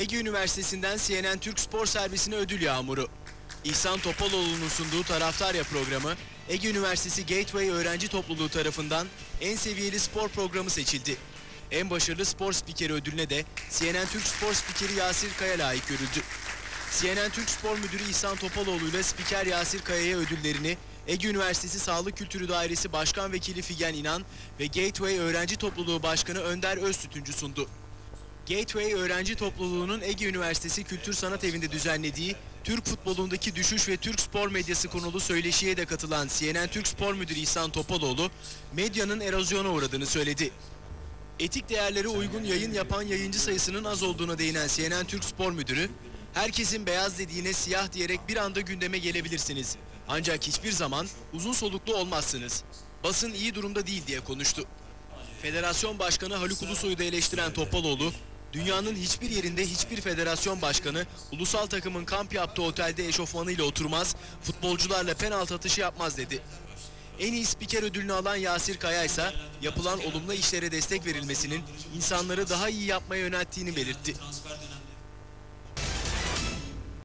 Ege Üniversitesi'nden CNN Türk Spor Servisine ödül yağmuru. İhsan Topaloğlu'nun sunduğu Taraftarya programı, Ege Üniversitesi Gateway Öğrenci Topluluğu tarafından en seviyeli spor programı seçildi. En başarılı spor spikeri ödülüne de CNN Türk Spor Spikeri Yasir Kaya layık görüldü. CNN Türk Spor Müdürü İhsan Topaloğlu ile spiker Yasir Kaya'ya ödüllerini Ege Üniversitesi Sağlık Kültürü Dairesi Başkan Vekili Figen İnan ve Gateway Öğrenci Topluluğu Başkanı Önder Öztütüncü sundu. Gateway Öğrenci Topluluğu'nun Ege Üniversitesi Kültür Sanat Evi'nde düzenlediği Türk futbolundaki düşüş ve Türk spor medyası konulu söyleşiye de katılan CNN Türk Spor Müdürü İhsan Topaloğlu, medyanın erozyona uğradığını söyledi. Etik değerlere uygun yayın yapan yayıncı sayısının az olduğuna değinen CNN Türk Spor Müdürü, herkesin beyaz dediğine siyah diyerek bir anda gündeme gelebilirsiniz. Ancak hiçbir zaman uzun soluklu olmazsınız. Basın iyi durumda değil diye konuştu. Federasyon Başkanı Haluk Ulusoy'u da eleştiren Topaloğlu, dünyanın hiçbir yerinde hiçbir federasyon başkanı ulusal takımın kamp yaptığı otelde eşofmanıyla oturmaz, futbolcularla penaltı atışı yapmaz dedi. En iyi spiker ödülünü alan Yasir Kaya ise yapılan olumlu işlere destek verilmesinin insanları daha iyi yapmaya yönelttiğini belirtti.